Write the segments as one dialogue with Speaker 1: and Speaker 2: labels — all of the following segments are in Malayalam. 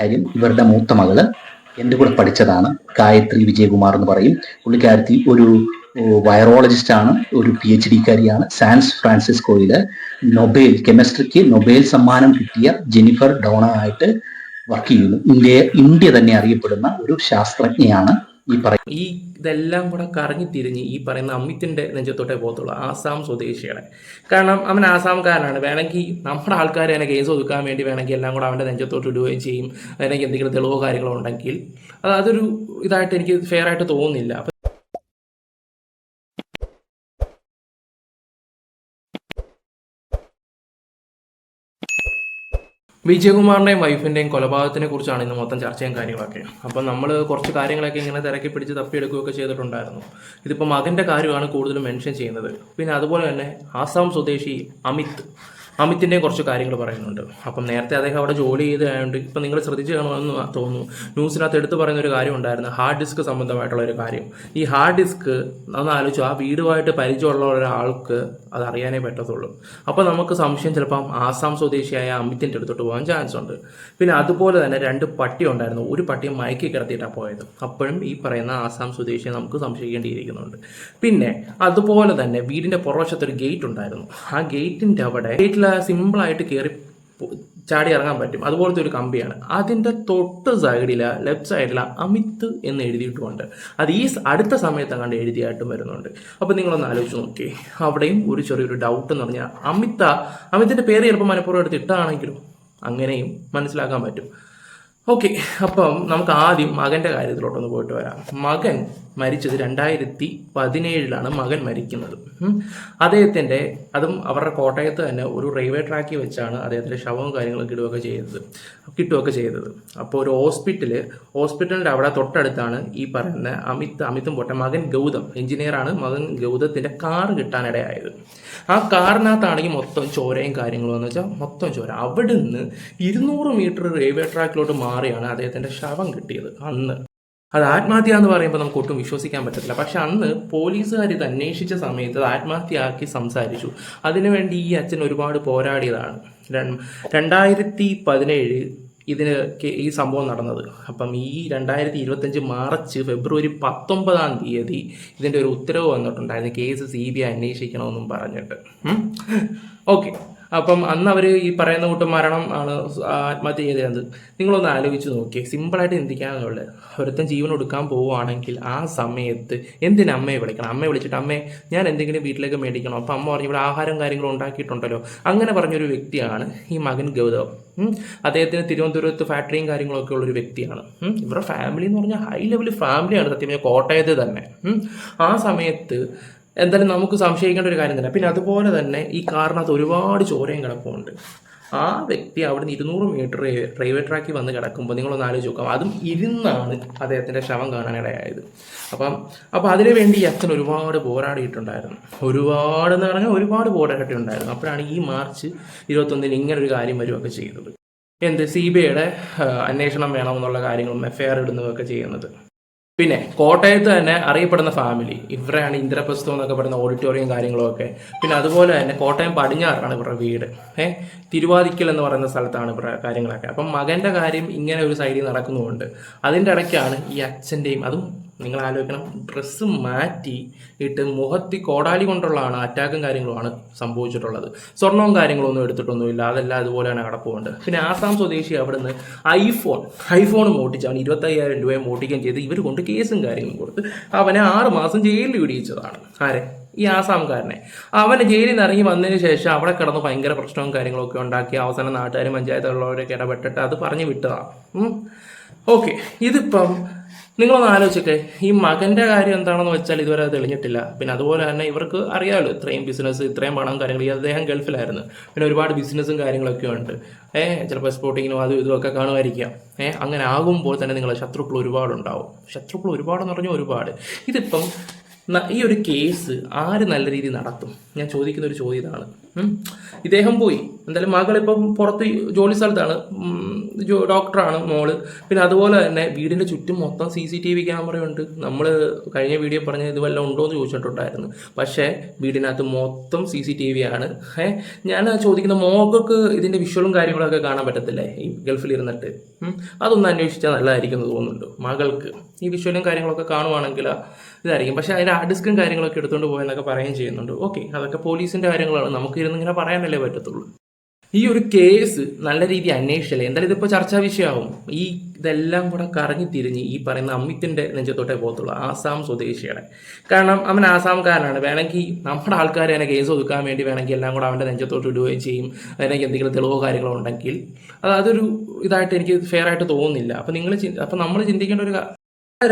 Speaker 1: കാര്യം ഇവരുടെ മൂത്ത മകൾ എന്റെ കൂടെ പഠിച്ചതാണ്. ഗായത്രി വിജയകുമാർ എന്ന് പറയും. പുള്ളിക്കാരത്തി ഒരു വൈറോളജിസ്റ്റ് ആണ്. ഒരു പി എച്ച് ഡിക്കാരിയാണ് സാൻസ് ഫ്രാൻസിസ്കോയിൽ നൊബേൽ കെമിസ്ട്രിക്ക് നൊബേൽ സമ്മാനം കിട്ടിയ ജെനിഫർ ഡോണ ആയിട്ട് വർക്ക് ചെയ്യുന്നു. ഇന്ത്യ ഇന്ത്യ തന്നെ അറിയപ്പെടുന്ന ഒരു ശാസ്ത്രജ്ഞയാണ്. ഈ പറ
Speaker 2: ഈ ഇതെല്ലാം കൂടെ കറങ്ങി തിരിഞ്ഞ് ഈ പറയുന്ന അമ്മിത്തിന്റെ നെഞ്ചത്തോട്ടേ പോകത്തുള്ളൂ ആസാം സ്വദേശിയുടെ കാരണം അവൻ ആസാംകാരനാണ്. വേണമെങ്കിൽ നമ്മുടെ ആൾക്കാരെ തന്നെ കേസ് ഒതുക്കാൻ വേണ്ടി വേണമെങ്കിൽ എല്ലാം കൂടെ അവന്റെ നെഞ്ചത്തോട്ട് ഇടുകയും ചെയ്യും. അതിനെ എന്തെങ്കിലും തെളിവോ കാര്യങ്ങളോ ഉണ്ടെങ്കിൽ. അത് അതൊരു ഇതായിട്ട് എനിക്ക് ഫെയർ ആയിട്ട് തോന്നുന്നില്ല. വിജയകുമാറിന്റെയും വൈഫിന്റെയും കൊലപാതകത്തിനെ കുറിച്ചാണ് ഇന്ന് മൊത്തം ചർച്ചയും കാര്യങ്ങളൊക്കെ. അപ്പം നമ്മൾ കുറച്ച് കാര്യങ്ങളൊക്കെ ഇങ്ങനെ തിരക്കി പിടിച്ച് തപ്പിയെടുക്കുകയൊക്കെ ചെയ്തിട്ടുണ്ടായിരുന്നു. ഇതിപ്പോൾ മകന്റെ കാര്യമാണ് കൂടുതലും മെൻഷൻ ചെയ്യുന്നത്. പിന്നെ അതുപോലെ തന്നെ ആസാം സ്വദേശി അമിത് അമിത്തിന്റെയും കുറച്ച് കാര്യങ്ങൾ പറയുന്നുണ്ട്. അപ്പം നേരത്തെ അദ്ദേഹം അവിടെ ജോലി ചെയ്തതായതുകൊണ്ട് ഇപ്പം നിങ്ങൾ ശ്രദ്ധിച്ചു കാണുമെന്ന് തോന്നുന്നു. ന്യൂസിനകത്ത് എടുത്തു പറയുന്ന ഒരു കാര്യം ഉണ്ടായിരുന്നു. ഹാർഡ് ഡിസ്ക് സംബന്ധമായിട്ടുള്ള ഒരു കാര്യം. ഈ ഹാർഡ് ഡിസ്ക് ഒന്ന് ആലോചിച്ചു. ആ വീടുമായിട്ട് പരിചയമുള്ള ഒരാൾക്ക് അത് അറിയാനേ പറ്റത്തുള്ളൂ. അപ്പോൾ നമുക്ക് സംശയം ചിലപ്പം ആസാം സ്വദേശിയായ അമിത്തിന്റെ അടുത്തോട്ട് പോകാൻ ചാൻസ് ഉണ്ട്. പിന്നെ അതുപോലെ തന്നെ രണ്ട് പട്ടി ഉണ്ടായിരുന്നു. ഒരു പട്ടിയെ മയക്കി കിടത്തിയിട്ടാണ് പോയത്. അപ്പോഴും ഈ പറയുന്ന ആസാം സ്വദേശിയെ നമുക്ക് സംശയിക്കേണ്ടിയിരിക്കുന്നുണ്ട്. പിന്നെ അതുപോലെ തന്നെ വീടിന്റെ പുറവശത്തൊരു ഗേറ്റ് ഉണ്ടായിരുന്നു. ആ ഗേറ്റിന്റെ അവിടെ ഗേറ്റിൽ സിമ്പിളായിട്ട് കയറി ചാടി ഇറങ്ങാൻ പറ്റും. അതുപോലത്തെ ഒരു കമ്പിയാണ്. അതിന്റെ തൊട്ട് സൈഡിൽ ലെഫ്റ്റ് സൈഡിൽ അമിത് എന്ന് എഴുതിയിട്ടുമുണ്ട് അത് ഈ അടുത്ത സമയത്ത് കണ്ട് എഴുതിയായിട്ടും വരുന്നുണ്ട്. അപ്പോൾ നിങ്ങളൊന്ന് ആലോചിച്ച് നോക്കി അവിടെയും ഒരു ചെറിയൊരു ഡൗട്ട് എന്ന് പറഞ്ഞാൽ അമിത അമിതിന്റെ പേര് ചിലപ്പോൾ മനഃപൂർവം എടുത്ത് ഇട്ടാണെങ്കിലും അങ്ങനെയും മനസ്സിലാക്കാൻ പറ്റും. ഓക്കെ അപ്പം നമുക്ക് ആദ്യം മകന്റെ കാര്യത്തിലോട്ടൊന്ന് പോയിട്ട് വരാം. മകൻ മരിച്ചത് രണ്ടായിരത്തി പതിനേഴിലാണ് മകൻ മരിക്കുന്നത്. അദ്ദേഹത്തിന്റെ അതും അവരുടെ കോട്ടയത്ത് തന്നെ ഒരു റെയിൽവേ ട്രാക്കിൽ വെച്ചാണ് അദ്ദേഹത്തിന്റെ ശവവും കാര്യങ്ങളും കിടുകയൊക്കെ ചെയ്തത്. കിട്ടുകയൊക്കെ ചെയ്തത്. അപ്പോൾ ഒരു ഹോസ്പിറ്റൽ ഹോസ്പിറ്റലിന്റെ അവിടെ തൊട്ടടുത്താണ് ഈ പറയുന്ന അമിത് അമിതും പോട്ടെ മകൻ ഗൗതം. എഞ്ചിനീയറാണ് മകൻ ഗൗതത്തിന്റെ കാറ് കിട്ടാനിടയായത്. ആ കാറിനകത്താണെങ്കിൽ മൊത്തം ചോരയും കാര്യങ്ങളും എന്ന് വെച്ചാൽ മൊത്തം ചോര. അവിടുന്ന് ഇരുന്നൂറ് മീറ്റർ റെയിൽവേ ട്രാക്കിലോട്ട് മാറിയാണ് അദ്ദേഹത്തിന്റെ ശവം കിട്ടിയത് അന്ന്. അത് ആത്മഹത്യ എന്ന് പറയുമ്പോൾ നമുക്ക് ഒട്ടും വിശ്വസിക്കാൻ പറ്റത്തില്ല. പക്ഷെ അന്ന് പോലീസുകാർ ഇത് അന്വേഷിച്ച സമയത്ത് ആത്മഹത്യയാക്കി സംസാരിച്ചു. അതിനുവേണ്ടി ഈ അച്ഛൻ ഒരുപാട് പോരാടിയതാണ്. രണ്ടായിരത്തി പതിനേഴ് ഇതിന് ഈ സംഭവം നടന്നത്. അപ്പം ഈ രണ്ടായിരത്തി ഇരുപത്തഞ്ച് മാർച്ച് ഫെബ്രുവരി പത്തൊമ്പതാം തീയതി ഇതിന്റെ ഒരു ഉത്തരവ് വന്നിട്ടുണ്ടായിരുന്നു. കേസ് സി ബി ഐ അന്വേഷിക്കണമെന്നും പറഞ്ഞിട്ട്. ഓക്കെ. അപ്പം അന്ന് അവർ ഈ പറയുന്ന കൂട്ടം മരണം ആണ് ആത്മഹത്യ ചെയ്തത്. നിങ്ങളൊന്ന് ആലോചിച്ച് നോക്കിയേ. സിമ്പിളായിട്ട് ചിന്തിക്കാന്നുള്ളത് ഒരുത്തൻ ജീവൻ കൊടുക്കാൻ പോവുകയാണെങ്കിൽ ആ സമയത്ത് എന്തിനാ അമ്മയെ വിളിക്കണം? അമ്മയെ വിളിച്ചിട്ട് അമ്മേ ഞാൻ എന്തെങ്കിലും വീട്ടിലേക്ക് മേടിക്കണം? അപ്പം അമ്മ പറഞ്ഞു ഇവിടെ ആഹാരം കാര്യങ്ങളും ഉണ്ടാക്കിയിട്ടുണ്ടല്ലോ. അങ്ങനെ പറഞ്ഞൊരു വ്യക്തിയാണ് ഈ മകൻ ഗൗതം. അദ്ദേഹത്തിന് തിരുവനന്തപുരത്ത് ഫാക്ടറിയും കാര്യങ്ങളൊക്കെ ഉള്ളൊരു വ്യക്തിയാണ്. ഇവരുടെ ഫാമിലി എന്ന് പറഞ്ഞാൽ ഹൈ ലെവൽ ഫാമിലിയാണ് സത്യം കോട്ടയത്ത് തന്നെ. ആ സമയത്ത് എന്തായാലും നമുക്ക് സംശയിക്കേണ്ട ഒരു കാര്യം തന്നെ. പിന്നെ അതുപോലെ തന്നെ ഈ കാറിനകത്ത് ഒരുപാട് ചോരയും കിടപ്പുണ്ട് ആ വ്യക്തി അവിടെ നിന്ന് ഇരുന്നൂറ് മീറ്റർ റെയിൽവേ ട്രാക്കിൽ വന്ന് കിടക്കുമ്പോൾ നിങ്ങളൊന്ന് ആലോചിച്ച് നോക്കാം. അതും ഇരുന്നാണ് അദ്ദേഹത്തിന്റെ ശവം കാണാനിടയായത്. അപ്പം അപ്പം അതിനു വേണ്ടി അച്ഛൻ ഒരുപാട് പോരാടിയിട്ടുണ്ടായിരുന്നു. ഒരുപാട് എന്ന് പറഞ്ഞാൽ ഒരുപാട് പോരാടിയിട്ടുണ്ടായിരുന്നു അപ്പോഴാണ് ഈ മാർച്ച് ഇരുപത്തൊന്നിന് ഇങ്ങനെ ഒരു കാര്യം വരുമൊക്കെ ചെയ്തത്. എന്ത്? സി ബി ഐയുടെ അന്വേഷണം വേണമെന്നുള്ള കാര്യങ്ങളും എഫ് ഐ ആർ ഇടുന്നതൊക്കെ ചെയ്യുന്നത്. പിന്നെ കോട്ടയത്ത് തന്നെ അറിയപ്പെടുന്ന ഫാമിലി ഇവരാണ് ഇന്ദ്രപ്രസ്ഥം എന്നൊക്കെ പറയുന്ന ഓഡിറ്റോറിയം കാര്യങ്ങളൊക്കെ. പിന്നെ അതുപോലെ തന്നെ കോട്ടയം പടിഞ്ഞാറാണ് ഇവരുടെ വീട്. ഏഹ് തിരുവാതിക്കൽ എന്ന് പറയുന്ന സ്ഥലത്താണ് ഇവരുടെ കാര്യങ്ങളൊക്കെ. അപ്പം മകന്റെ കാര്യം ഇങ്ങനെ ഒരു സൈഡിൽ നടക്കുന്നുമുണ്ട് അതിന്റെ ഇടയ്ക്കാണ് ഈ അച്ഛന്റെയും അതും നിങ്ങൾ ആലോചിക്കണം ഡ്രസ്സ് മാറ്റി ഇട്ട് മുഖത്തി കോടാലി കൊണ്ടുള്ളതാണ് അറ്റാക്കും കാര്യങ്ങളുമാണ് സംഭവിച്ചിട്ടുള്ളത്. സ്വർണവും കാര്യങ്ങളൊന്നും എടുത്തിട്ടൊന്നുമില്ല. അതെല്ലാം അതുപോലെയാണ് കടപ്പുണ്ട് പിന്നെ ആസാം സ്വദേശി അവിടുന്ന് ഐഫോൺ ഐഫോൺ മോട്ടിച്ച് അവൻ ഇരുപത്തയ്യായിരം രൂപയെ മോട്ടിക്കുകയും ചെയ്ത് ഇവർ കൊണ്ട് കേസും കാര്യങ്ങളും കൊടുത്ത് അവനെ ആറ് മാസം ജയിലിൽ വിടിയിച്ചതാണ്. ആരെ? ഈ ആസാംകാരനെ. അവന് ജയിലിൽ നിന്ന് ഇറങ്ങി വന്നതിന് ശേഷം അവിടെ കിടന്ന് ഭയങ്കര പ്രശ്നവും കാര്യങ്ങളൊക്കെ ഉണ്ടാക്കി അവസാനം നാട്ടുകാരും പഞ്ചായത്തുള്ളവരൊക്കെ ഇടപെട്ടിട്ട് അത് പറഞ്ഞു വിട്ടതാണ്. ഓക്കെ. ഇതിപ്പം നിങ്ങളൊന്ന് ആലോചിച്ചൊക്കെ. ഈ മകന്റെ കാര്യം എന്താണെന്ന് വെച്ചാൽ ഇതുവരെ തെളിഞ്ഞിട്ടില്ല. പിന്നെ അതുപോലെ തന്നെ ഇവർക്ക് അറിയാമല്ലോ ഇത്രയും ബിസിനസ് ഇത്രയും പണം കാര്യങ്ങൾ. ഈ അദ്ദേഹം ഗൾഫിലായിരുന്നു. പിന്നെ ഒരുപാട് ബിസിനസ്സും കാര്യങ്ങളൊക്കെ ഉണ്ട്. ഏഹ് ചിലപ്പോൾ സ്പോർട്ടിങ്ങിനും അതും ഇതും ഒക്കെ കാണുമായിരിക്കാം. ഏഹ് അങ്ങനെ ആകുമ്പോൾ തന്നെ നിങ്ങളെ ശത്രുക്കൾ ഒരുപാടുണ്ടാവും. ശത്രുക്കൾ ഒരുപാടെന്ന് പറഞ്ഞാൽ ഒരുപാട്. ഇതിപ്പം ഈ ഒരു കേസ് ആര് നല്ല രീതിയിൽ നടത്തും? ഞാൻ ചോദിക്കുന്ന ഒരു ചോദ്യം ഇതാണ്. ഇദ്ദേഹം പോയി. എന്തായാലും മകൾ ഇപ്പം പുറത്ത് ജോലി സ്ഥലത്താണ്. ഡോക്ടറാണ് മോൾ. പിന്നെ അതുപോലെ തന്നെ വീടിന്റെ ചുറ്റും മൊത്തം സി സി ടി വി ക്യാമറയുണ്ട്. നമ്മൾ കഴിഞ്ഞ വീഡിയോ പറഞ്ഞ ഇത് വല്ലതും ഉണ്ടോ എന്ന് ചോദിച്ചിട്ടുണ്ടായിരുന്നു. പക്ഷേ വീടിനകത്ത് മൊത്തം സി സി ടി വി ആണ്. ഏഹ് ഞാൻ ചോദിക്കുന്ന മോൾക്ക് ഇതിന്റെ വിഷ്വലും കാര്യങ്ങളൊക്കെ കാണാൻ പറ്റത്തില്ലേ? ഈ ഗൾഫിൽ ഇരുന്നിട്ട് അതൊന്ന് അന്വേഷിച്ചാൽ നല്ലതായിരിക്കും എന്ന് തോന്നുന്നുണ്ട് മകൾക്ക്? ഈ വിഷ്വലും കാര്യങ്ങളൊക്കെ കാണുവാണെങ്കിൽ ഇതായിരിക്കും. പക്ഷേ അതിന്റെ ആ ഡിസ്കും കാര്യങ്ങളൊക്കെ എടുത്തുകൊണ്ട് പോയെന്നൊക്കെ പറയുകയും ചെയ്യുന്നുണ്ട്. ഓക്കെ അതൊക്കെ പോലീസിന്റെ കാര്യങ്ങളാണ്. നമുക്ക് ഇരുന്ന് ഇങ്ങനെ പറയാനല്ലേ പറ്റത്തുള്ളൂ. ഈ ഒരു കേസ് നല്ല രീതി അന്വേഷിച്ചല്ലേ? എന്തായാലും ഇതിപ്പോൾ ചർച്ചാ വിഷയമാവും. ഈ ഇതെല്ലാം കൂടെ കറങ്ങി തിരിഞ്ഞ് ഈ പറയുന്ന അമിത്തിന്റെ നെഞ്ചത്തോട്ടേ പോകത്തുള്ളൂ. ആസാം സ്വദേശിയുടെ കാരണം അവൻ ആസാംകാരനാണ്. വേണമെങ്കിൽ നമ്മുടെ ആൾക്കാരെ തന്നെ കേസ് ഒതുക്കാൻ വേണ്ടി വേണമെങ്കിൽ എല്ലാം കൂടെ അവന്റെ നെഞ്ചത്തോട്ട് ഇടുകയും ചെയ്യും. അതിനൊക്കെ എന്തെങ്കിലും തെളിവോ കാര്യങ്ങളോ ഉണ്ടെങ്കിൽ. അത് അതൊരു ഇതായിട്ട് എനിക്ക് ഫെയർ ആയിട്ട് തോന്നുന്നില്ല. അപ്പം നിങ്ങൾ അപ്പം നമ്മൾ ചിന്തിക്കേണ്ട ഒരു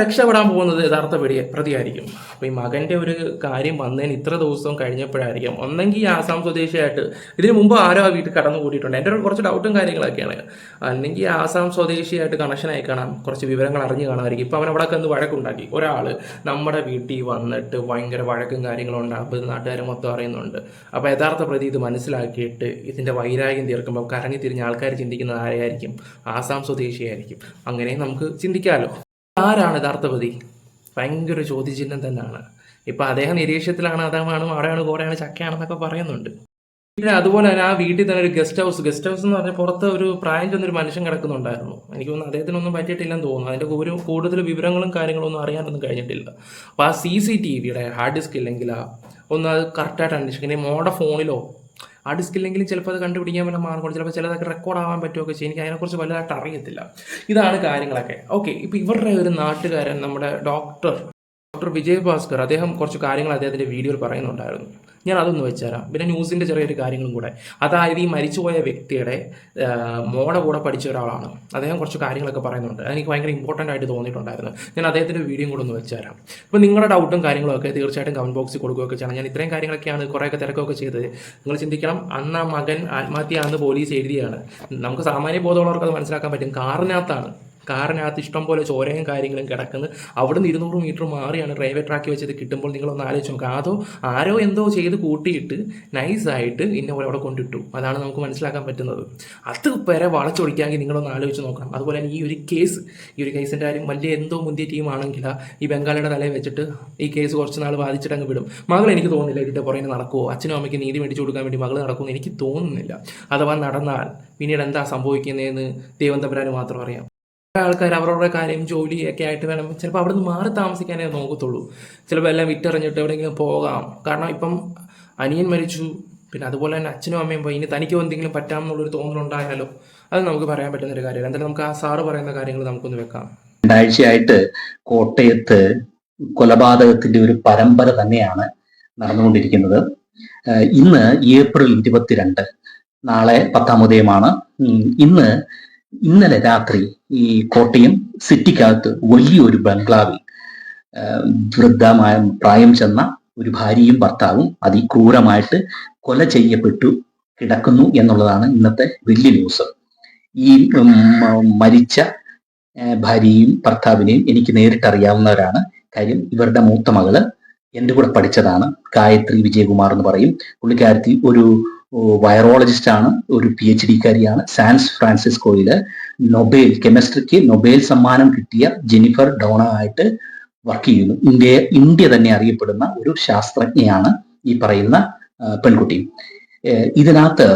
Speaker 2: രക്ഷപ്പെടാൻ പോകുന്നത് യഥാർത്ഥ പ്രതി പ്രതിയായിരിക്കും. അപ്പോൾ ഈ മകന്റെ ഒരു കാര്യം വന്നതിന് ഇത്ര ദിവസം കഴിഞ്ഞപ്പോഴായിരിക്കും. ഒന്നെങ്കിൽ ആസാം സ്വദേശിയായിട്ട് ഇതിനു മുമ്പ് ആരോ ആ വീട്ടിൽ കടന്നു കൂടിയിട്ടുണ്ട് എന്റെ കുറച്ച് ഡൗട്ടും കാര്യങ്ങളൊക്കെയാണ്. അല്ലെങ്കിൽ ആസാം സ്വദേശിയായിട്ട് കണക്ഷൻ ആയി കാണാം. കുറച്ച് വിവരങ്ങൾ അറിഞ്ഞു കാണാമായിരിക്കും. ഇപ്പോൾ അവൻ അവിടെ കന്ന് വഴക്കുണ്ടാക്കി. ഒരാൾ നമ്മുടെ വീട്ടിൽ വന്നിട്ട് ഭയങ്കര വഴക്കും കാര്യങ്ങളും ഉണ്ടാകുമ്പോൾ നാട്ടുകാർ മൊത്തം അറിയുന്നുണ്ട്. അപ്പോൾ യഥാർത്ഥ പ്രതി ഇത് മനസ്സിലാക്കിയിട്ട് ഇതിന്റെ വൈരാഗ്യം തീർക്കുമ്പോൾ കറങ്ങി തിരിഞ്ഞ ആൾക്കാർ ചിന്തിക്കുന്നത് ആരെയായിരിക്കും? ആസാം സ്വദേശിയായിരിക്കും. അങ്ങനെ നമുക്ക് ചിന്തിക്കാമല്ലോ ആരാണ് യഥാർത്ഥപതി ഭയങ്കര ചോദ്യചിഹ്നം തന്നെയാണ്. ഇപ്പൊ അദ്ദേഹം നിരീക്ഷണത്തിലാണ് അതാണ് അവിടെയാണ് കുറെയാണ് ചക്കയാണെന്നൊക്കെ പറയുന്നുണ്ട്. പിന്നെ അതുപോലെ തന്നെ ആ വീട്ടിൽ തന്നെ ഒരു ഗസ്റ്റ് ഹൗസ്. ഗസ്റ്റ് ഹൗസ് എന്ന് പറഞ്ഞാൽ പുറത്ത് ഒരു പ്രായം ചെന്നൊരു മനുഷ്യൻ കിടക്കുന്നുണ്ടായിരുന്നു. എനിക്ക് തോന്നുന്നു അദ്ദേഹത്തിനൊന്നും പറ്റിയിട്ടില്ലെന്ന് തോന്നുന്നു. അതിന്റെ ഒരു കൂടുതൽ വിവരങ്ങളും കാര്യങ്ങളും ഒന്നും അറിയാനൊന്നും കഴിഞ്ഞിട്ടില്ല. അപ്പൊ ആ സി സി ടി വിയുടെ ഹാർഡ് ഡിസ്ക് ഇല്ലെങ്കിൽ ഒന്ന് അത് കറക്റ്റായിട്ട് അന്വേഷിക്കണം. മോഡ ഫോണിലോ ആ ഡിസ്ക് ഇല്ലെങ്കിലും ചിലപ്പോൾ അത് കണ്ടുപിടിക്കാൻ വല്ല മാർഗം ചിലപ്പോൾ ചിലതൊക്കെ റെക്കോർഡ് ആവാൻ പറ്റുമൊക്കെ ചെയ്യും. എനിക്ക് അതിനെക്കുറിച്ച് വലുതായിട്ട് അറിയത്തില്ല. ഇതാണ് കാര്യങ്ങളൊക്കെ. ഓക്കെ ഇപ്പോൾ ഇവരുടെ ഒരു നാട്ടുകാരൻ നമ്മുടെ ഡോക്ടർ ഡോക്ടർ വിജയ് ഭാസ്കർ അദ്ദേഹം കുറച്ച് കാര്യങ്ങൾ അദ്ദേഹത്തിന്റെ വീഡിയോയിൽ പറയുന്നുണ്ടായിരുന്നു. ഞാൻ അതൊന്ന് വെച്ചുതരാം. പിന്നെ ന്യൂസിന്റെ ചെറിയൊരു കാര്യങ്ങളും കൂടെ. അതായത് ഈ മരിച്ചുപോയ വ്യക്തിയുടെ മോടെ കൂടെ പഠിച്ച ഒരാളാണ്. അദ്ദേഹം കുറച്ച് കാര്യങ്ങളൊക്കെ പറയുന്നുണ്ട്. അതെനിക്ക് ഭയങ്കര ഇമ്പോർട്ടന്റ് ആയിട്ട് തോന്നിയിട്ടുണ്ടായിരുന്നു. ഞാൻ അദ്ദേഹത്തിന്റെ വീഡിയോ കൂടെ ഒന്ന് വെച്ചുതരാം. അപ്പോൾ നിങ്ങളുടെ ഡൗട്ടും കാര്യങ്ങളൊക്കെ തീർച്ചയായിട്ടും കമന്റ് ബോക്സിൽ കൊടുക്കുകയൊക്കെ ചെയ്യണം. ഞാൻ ഇത്രയും കാര്യങ്ങളൊക്കെയാണ് കുറേയൊക്കെ തിരക്കൊക്കെ ചെയ്തത്. നിങ്ങൾ ചിന്തിക്കണം അന്ന് ആ മകൻ ആത്മഹത്യയാണെന്ന് പോലീസ് എഴുതിയാണ്. നമുക്ക് സാമാന്യ ബോധമുള്ളവർക്ക് അത് മനസ്സിലാക്കാൻ പറ്റും. കാറിനകത്താണ്. കാറിനകത്ത് ഇഷ്ടം പോലെ ചോരയും കാര്യങ്ങളും കിടക്കുന്നത് അവിടുന്ന് ഇരുന്നൂറ് മീറ്റർ മാറിയാണ് റെയിൽവേ ട്രാക്ക് വെച്ചത് കിട്ടുമ്പോൾ നിങ്ങളൊന്ന് ആലോചിച്ച് നോക്കുക അതോ ആരോ എന്തോ ചെയ്ത് കൂട്ടിയിട്ട് നൈസായിട്ട് ഇന്ന പോലെ അവിടെ കൊണ്ടിട്ടു. അതാണ് നമുക്ക് മനസ്സിലാക്കാൻ പറ്റുന്നത്. അത് വരെ വളച്ചൊടിക്കാമെങ്കിൽ നിങ്ങളൊന്ന് ആലോചിച്ച് നോക്കണം. അതുപോലെ തന്നെ ഈ ഒരു കേസ് ഈ ഒരു കേസിന്റെ കാര്യം വലിയ എന്തോ മുന്തിയ ടീമാണെങ്കിൽ ഈ ബംഗാളിയുടെ തലയിൽ വെച്ചിട്ട് ഈ കേസ് കുറച്ച് നാൾ ബാധിച്ചിട്ട് അങ്ങ് വിടും. മകൾ എനിക്ക് തോന്നുന്നില്ല ഇതിന്റെ പുറകെ നടക്കുമോ അച്ഛനും അമ്മയ്ക്ക് നീതി മേടിച്ചു കൊടുക്കാൻ വേണ്ടി മകൾ നടക്കുമെന്ന് എനിക്ക് തോന്നുന്നില്ല. അഥവാ നടന്നാൽ പിന്നീട് എന്താ സംഭവിക്കുന്നതെന്ന് ദൈവം മാത്രം അറിയാം. ആൾക്കാർ അവരവരുടെ കാര്യം ജോലിയൊക്കെ ആയിട്ട് വേണം. ചിലപ്പോൾ അവിടെ നിന്ന് മാറി താമസിക്കാനേ നോക്കത്തുള്ളൂ. ചിലപ്പോൾ എല്ലാം വിറ്ററിഞ്ഞിട്ട് എവിടെയെങ്കിലും പോകാം. കാരണം ഇപ്പം അനിയൻ മരിച്ചു. പിന്നെ അതുപോലെ തന്നെ അച്ഛനും അമ്മയും പോയി. ഇനി തനിക്കോ എന്തെങ്കിലും പറ്റാമെന്നുള്ളൊരു തോന്നലുണ്ടായാലോ? അത് നമുക്ക് പറയാൻ പറ്റുന്ന ഒരു കാര്യമല്ല. എന്തായാലും നമുക്ക് ആ സാറ് പറയുന്ന കാര്യങ്ങൾ നമുക്കൊന്ന് വെക്കാം.
Speaker 1: രണ്ടാഴ്ചയായിട്ട് കോട്ടയത്ത് കൊലപാതകത്തിന്റെ ഒരു പരമ്പര തന്നെയാണ് നടന്നുകൊണ്ടിരിക്കുന്നത്. ഇന്ന് ഏപ്രിൽ ഇരുപത്തിരണ്ട് നാളെ പത്താം ഉദയമാണ് ഇന്ന് ഇന്നലെ രാത്രി ഈ കോട്ടയം സിറ്റിക്കകത്ത് വലിയൊരു ബംഗ്ലാവിൽ വൃദ്ധമായ പ്രായം ചെന്ന ഒരു ഭാര്യയും ഭർത്താവും അതിക്രൂരമായിട്ട് കൊല ചെയ്യപ്പെട്ടു കിടക്കുന്നു എന്നുള്ളതാണ് ഇന്നത്തെ വലിയ ന്യൂസ്. ഈ മരിച്ച ഭാര്യയും ഭർത്താവിനെയും എനിക്ക് നേരിട്ട് അറിയാവുന്നവരാണ് കാര്യം ഇവരുടെ മൂത്ത മകൾ എന്റെ കൂടെ പഠിച്ചതാണ്. ഗായത്രി വിജയകുമാർ എന്ന് പറയും. പുള്ളിക്കാരത്തി ഒരു വൈറോളജിസ്റ്റ് ആണ് ഒരു പി എച്ച് ഡിക്കാരിയാണ് സാൻസ് ഫ്രാൻസിസ്കോയിൽ നൊബേൽ കെമിസ്ട്രിക്ക് നൊബേൽ സമ്മാനം കിട്ടിയ ജെനിഫർ ഡോണ ആയിട്ട് വർക്ക് ചെയ്യുന്നു. ഇന്ത്യ ഇന്ത്യ തന്നെ അറിയപ്പെടുന്ന ഒരു ശാസ്ത്രജ്ഞയാണ് ഈ പറയുന്ന പെൺകുട്ടി. ഇതിനകത്ത്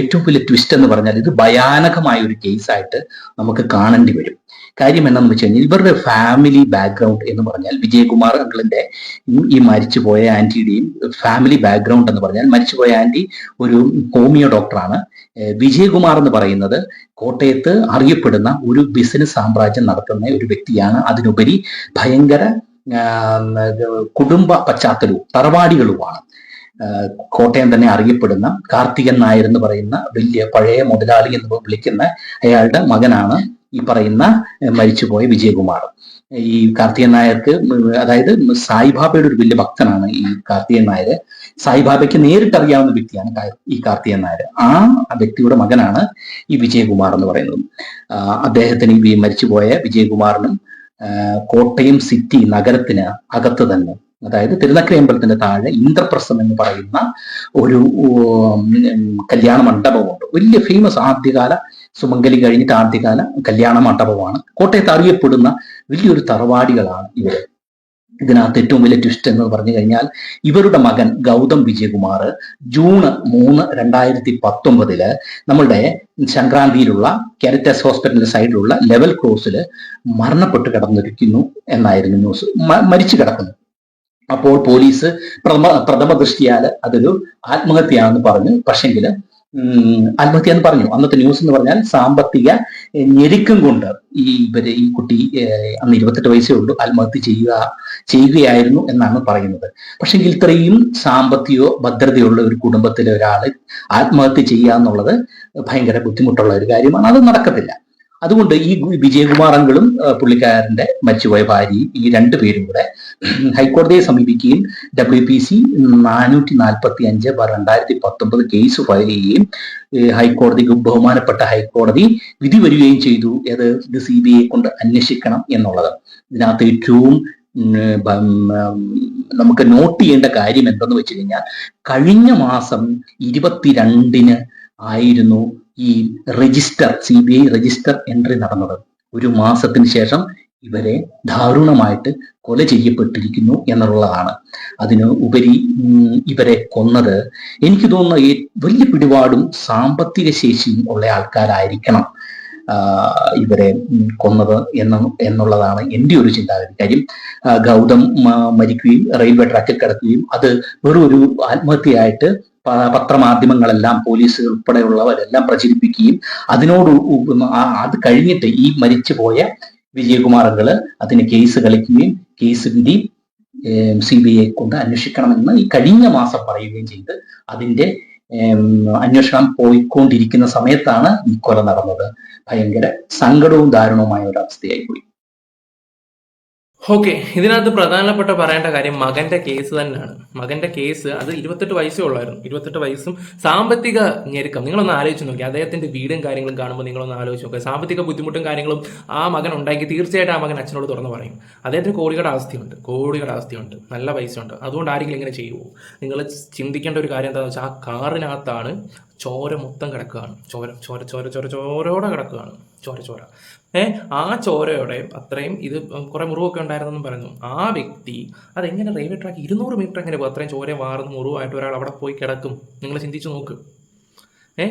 Speaker 1: ഏറ്റവും വലിയ ട്വിസ്റ്റ് എന്ന് പറഞ്ഞാൽ ഇത് ഭയാനകമായ ഒരു കേസായിട്ട് നമുക്ക് കാണേണ്ടി വരും. കാര്യം എന്താണെന്ന് വെച്ച് കഴിഞ്ഞാൽ ഇവരുടെ ഫാമിലി ബാക്ക്ഗ്രൗണ്ട് എന്ന് പറഞ്ഞാൽ വിജയകുമാർ അങ്കിളിന്റെ ഈ മരിച്ചുപോയ ആന്റിയുടെയും ഫാമിലി ബാക്ക്ഗ്രൗണ്ട് എന്ന് പറഞ്ഞാൽ മരിച്ചുപോയ ആന്റി ഒരു ഹോമിയോ ഡോക്ടറാണ് വിജയകുമാർ എന്ന് പറയുന്നത് കോട്ടയത്ത് അറിയപ്പെടുന്ന ഒരു ബിസിനസ് സാമ്രാജ്യം നടത്തുന്ന ഒരു വ്യക്തിയാണ്. അതിനുപരി ഭയങ്കര കുടുംബ പശ്ചാത്തലവും തറവാടികളുമാണ്. കോട്ടയം തന്നെ അറിയപ്പെടുന്ന കാർത്തികൻ നായർ എന്ന് പറയുന്ന വലിയ പഴയ മുതലാളി എന്ന് വിളിക്കുന്ന അയാളുടെ മകനാണ് ഈ പറയുന്ന മരിച്ചുപോയ വിജയകുമാർ. ഈ കാർത്തികൻ നായർക്ക് അതായത് സായിബാബയുടെ ഒരു വലിയ ഭക്തനാണ് ഈ കാർത്തികൻ നായർ. സായിബാബയ്ക്ക് നേരിട്ട് അറിയാവുന്ന വ്യക്തിയാണ് ഈ കാർത്തികൻ നായർ. ആ വ്യക്തിയുടെ മകനാണ് ഈ വിജയകുമാർ എന്ന് പറയുന്നത്. അദ്ദേഹത്തിന് ഈ മരിച്ചുപോയ വിജയകുമാറിനും കോട്ടയം സിറ്റി നഗരത്തിന് അകത്ത് തന്നെ അതായത് തിരുനക്കര അമ്പലത്തിന്റെ താഴെ ഇന്ദ്രപ്രസം എന്ന് പറയുന്ന ഒരു കല്യാണ മണ്ഡപമുണ്ട്. വലിയ ഫേമസ് ആദ്യകാല സുമംഗലി കഴിഞ്ഞിട്ട് ആദ്യകാല കല്യാണ മണ്ഡപമാണ്. കോട്ടയത്ത് അറിയപ്പെടുന്ന വലിയൊരു തറവാടികളാണ് ഇവർ ഇതിനകത്ത് ഏറ്റവും വലിയ ട്വിസ്റ്റ് എന്ന് പറഞ്ഞു കഴിഞ്ഞാൽ ഇവരുടെ മകൻ ഗൗതം വിജയകുമാർ ജൂൺ മൂന്ന് രണ്ടായിരത്തി പത്തൊമ്പതിൽ നമ്മളുടെ സംക്രാന്തിയിലുള്ള കാരിറ്റസ് ഹോസ്പിറ്റലിന്റെ സൈഡിലുള്ള ലെവൽ ക്രോസിൽ മരണപ്പെട്ട് കിടന്നിരിക്കുന്നു എന്നായിരുന്നു ന്യൂസ് മരിച്ചു കിടക്കുന്നു. അപ്പോൾ പോലീസ് പ്രഥമ പ്രഥമ ദൃഷ്ടിയാൽ അതൊരു ആത്മഹത്യയാണെന്ന് പറഞ്ഞു പക്ഷെങ്കിൽ ആത്മഹത്യ എന്ന് പറഞ്ഞു. അന്നത്തെ ന്യൂസ് എന്ന് പറഞ്ഞാൽ സാമ്പത്തിക ഞെരുക്കം കൊണ്ട് ഈ ഇവർ ഈ കുട്ടി അന്ന് ഇരുപത്തെട്ട് വയസ്സേ ഉള്ളൂ ആത്മഹത്യ ചെയ്യുക ചെയ്യുകയായിരുന്നു എന്നാണ് പറയുന്നത്. പക്ഷെങ്കിൽ ഇത്രയും സാമ്പത്തികയോ ഭദ്രതയുള്ള ഒരു കുടുംബത്തിലെ ഒരാൾ ആത്മഹത്യ ചെയ്യുക എന്നുള്ളത് ഭയങ്കര ബുദ്ധിമുട്ടുള്ള ഒരു കാര്യമാണ്. അത് നടക്കത്തില്ല. അതുകൊണ്ട് ഈ വിജയകുമാറങ്കളും പുള്ളിക്കാരന്റെ മരിച്ചുപോയ ഭാര്യയും ഈ രണ്ടു പേരും കൂടെ ഹൈക്കോടതിയെ സമീപിക്കുകയും ഡബ്ല്യു പി സി നാനൂറ്റി നാൽപ്പത്തി അഞ്ച് രണ്ടായിരത്തി പത്തൊമ്പത് കേസ് ഫയൽ ചെയ്യുകയും ഹൈക്കോടതിക്ക് ബഹുമാനപ്പെട്ട ഹൈക്കോടതി വിധി വരികയും ചെയ്തു. അത് ഇത് സി ബി ഐ കൊണ്ട് അന്വേഷിക്കണം എന്നുള്ളത്. ഇതിനകത്ത് ഏറ്റവും നമുക്ക് നോട്ട് ചെയ്യേണ്ട കാര്യം എന്തെന്ന് വെച്ച് കഴിഞ്ഞാൽ കഴിഞ്ഞ മാസം ഇരുപത്തിരണ്ടിന് ആയിരുന്നു ഈ register C B I register entry നടന്നത്. ഒരു മാസത്തിന് ശേഷം ഇവരെ ദാരുണമായിട്ട് കൊല ചെയ്യപ്പെട്ടിരിക്കുന്നു എന്നുള്ളതാണ്. അതിന് ഉപരി ഇവരെ കൊന്നത് എനിക്ക് തോന്നുന്ന വലിയ പിടിപാടും സാമ്പത്തിക ശേഷിയും ഉള്ള ആൾക്കാരായിരിക്കണം ഇവരെ കൊന്നത് എന്ന് എന്നുള്ളതാണ് എന്റെ ഒരു ചിന്താഗതി. കാര്യം ഗൗതം മരിക്കുകയും റെയിൽവേ ട്രാക്കിൽ കിടക്കുകയും അത് വെറും ഒരു ആത്മഹത്യയായിട്ട് പത്രമാധ്യമങ്ങളെല്ലാം പോലീസ് ഉൾപ്പെടെയുള്ളവരെല്ലാം പ്രചരിപ്പിക്കുകയും അതിനോട് അത് കഴിഞ്ഞിട്ട് ഈ മരിച്ചുപോയ വിജയകുമാറുകൾ അതിന് കേസ് കളിക്കുകയും കേസ് വിധി സി ബി ഐ കൊണ്ട് അന്വേഷിക്കണമെന്ന് ഈ കഴിഞ്ഞ മാസം പറയുകയും ചെയ്ത് അതിന്റെ അന്വേഷണം പോയിക്കൊണ്ടിരിക്കുന്ന സമയത്താണ് ഈ കൊല നടന്നത്. ഭയങ്കര സങ്കടവും ദാരുണവുമായ ഒരു അവസ്ഥയായി പോയി
Speaker 2: ഓക്കെ ഇതിനകത്ത് പ്രധാനപ്പെട്ട പറയേണ്ട കാര്യം മകന്റെ കേസ് തന്നെയാണ്. മകന്റെ കേസ് അത് ഇരുപത്തെട്ട് വയസ്സേ ഉള്ളായിരുന്നു. ഇരുപത്തെട്ട് വയസ്സും സാമ്പത്തിക ഞെരുക്കം. നിങ്ങളൊന്ന് ആലോചിച്ച് നോക്കി അദ്ദേഹത്തിന്റെ വീടും കാര്യങ്ങളും കാണുമ്പോൾ നിങ്ങളൊന്ന് ആലോചിച്ച് നോക്കുക സാമ്പത്തിക ബുദ്ധിമുട്ടും കാര്യങ്ങളും ആ മകൻ ഉണ്ടാക്കി തീർച്ചയായിട്ടും ആ മകൻ അച്ഛനോട് തുറന്ന് പറയും. അദ്ദേഹത്തിന് കോടികളുടെ അവസ്ഥയുണ്ട് കോടികളുടെ അവസ്ഥയുണ്ട് നല്ല പൈസ ഉണ്ട് അതുകൊണ്ട് ആരെങ്കിലും ഇങ്ങനെ ചെയ്യുമോ നിങ്ങൾ ചിന്തിക്കേണ്ട ഒരു കാര്യം എന്താണെന്ന് വെച്ചാൽ ആ കാറിനകത്താണ് ചോര മൊത്തം കിടക്കുകയാണ്. ചോര ചോര ചോര ചോര ചോരോടെ കിടക്കുകയാണ്. ചോര ചോര. ഏ ആ ചോരയോടെ അത്രയും ഇത് കുറെ മുറിവൊക്കെ ഉണ്ടായിരുന്നെന്നും പറയുന്നു. ആ വ്യക്തി അതെങ്ങനെ റെയിൽവേ ട്രാക്ക് ഇരുന്നൂറ് മീറ്റർ എങ്ങനെ പോകും അത്രയും ചോര വാർന്ന് മുറിവായിട്ട് ഒരാൾ അവിടെ പോയി കിടക്കും. നിങ്ങൾ ചിന്തിച്ചു നോക്ക്. ഏ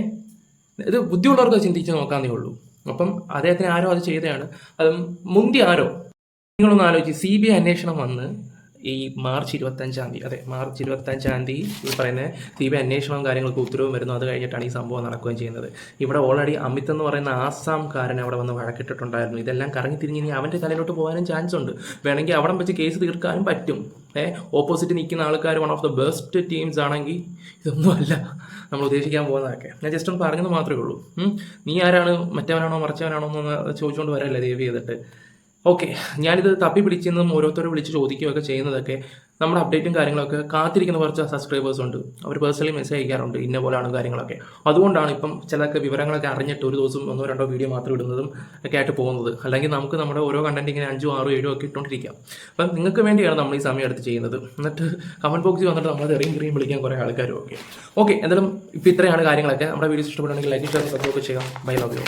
Speaker 2: ഇത് ബുദ്ധിയുള്ളവർക്ക് ചിന്തിച്ച് നോക്കാന്നേ ഉള്ളൂ. അപ്പം അദ്ദേഹത്തിന് ആരോ അത് ചെയ്തതാണ് അത് മുന്തി ആരോ? നിങ്ങളൊന്ന് ആലോചിച്ച് സി ബി ഐ അന്വേഷണം വന്ന് ഈ മാർച്ച് ഇരുപത്തഞ്ചാം തീയതി അതെ മാർച്ച് ഇരുപത്തഞ്ചാം തീയതി ഈ പറയുന്ന സി അന്വേഷണവും കാര്യങ്ങൾക്ക് ഉത്തരവും വരുന്നു. അത് കഴിഞ്ഞിട്ടാണ് ഈ സംഭവം നടക്കുകയും ചെയ്യുന്നത്. ഇവിടെ ഓൾറെഡി അമിത് എന്ന് പറയുന്ന ആസാംകാരൻ അവിടെ വന്ന് വഴക്കിട്ടിട്ടുണ്ടായിരുന്നു. ഇതെല്ലാം കറങ്ങി തിരിഞ്ഞ് ഇനി അവന്റെ തലയിലോട്ട് പോകാനും ചാൻസ് ഉണ്ട്. വേണമെങ്കിൽ അവിടെ വെച്ച് കേസ് തീർക്കാനും പറ്റും. ഏ ഓപ്പോസിറ്റ് നിൽക്കുന്ന ആൾക്കാർ one of the best teams ആണെങ്കിൽ ഇതൊന്നും അല്ല നമ്മൾ ഉദ്ദേശിക്കാൻ പോകുന്നതൊക്കെ. ഞാൻ ജസ്റ്റ് ഒന്ന് പറഞ്ഞത് മാത്രമേ ഉള്ളൂ. നീ ആരാണ്? മറ്റവനാണോ? മറിച്ചവനാണോ? എന്ന് ചോദിച്ചുകൊണ്ട് വരല്ലേ ദേവി ചെയ്തിട്ട്. ഓക്കെ ഞാനിത് തപ്പി പിടിക്കുന്നതും ഓരോരുത്തരും വിളിച്ച് ചോദിക്കുകയൊക്കെ ചെയ്യുന്നതൊക്കെ നമ്മുടെ അപ്ഡേറ്റും കാര്യങ്ങളൊക്കെ കാത്തിരിക്കുന്ന കുറച്ച് സബ്സ്ക്രൈബേഴ്സ് ഉണ്ട്. അവർ പേഴ്സണലി മെസ്സേജ് അയക്കാറുണ്ട് ഇന്ന പോലെയാണ് കാര്യങ്ങളൊക്കെ. അതുകൊണ്ടാണ് ഇപ്പം ചിലക്ക് വിവരങ്ങളൊക്കെ അറിഞ്ഞിട്ട് ഒരു ദിവസം ഒന്നോ രണ്ടോ വീഡിയോ മാത്രം ഇടുന്നതും ഒക്കെ ആയിട്ട് പോകുന്നത്. അല്ലെങ്കിൽ നമുക്ക് നമ്മുടെ ഓരോ കണ്ടന്റ് ഇങ്ങനെ അഞ്ചോ ആറോ ഏഴോ ഒക്കെ ഇട്ടുകൊണ്ടിരിക്കാം അപ്പം നിങ്ങൾക്ക് വേണ്ടിയാണ് നമ്മൾ ഈ സമയം എടുത്ത് ചെയ്യുന്നത്. എന്നിട്ട് കമന്റ് ബോക്സിൽ വന്നിട്ട് നമ്മൾ എറിയും കിറിയും വിളിക്കാൻ കുറേ ആൾക്കാരും ഒക്കെ ഓക്കെ എന്തായാലും ഇപ്പോൾ ഇത്രയാണ് കാര്യങ്ങളൊക്കെ. നമ്മുടെ വീഡിയോസ് ഇഷ്ടപ്പെടുകയാണെങ്കിൽ ലൈക്ക് ഷെയർ സബ്സ്ക്രൈബ് ചെയ്യാം. Bye love you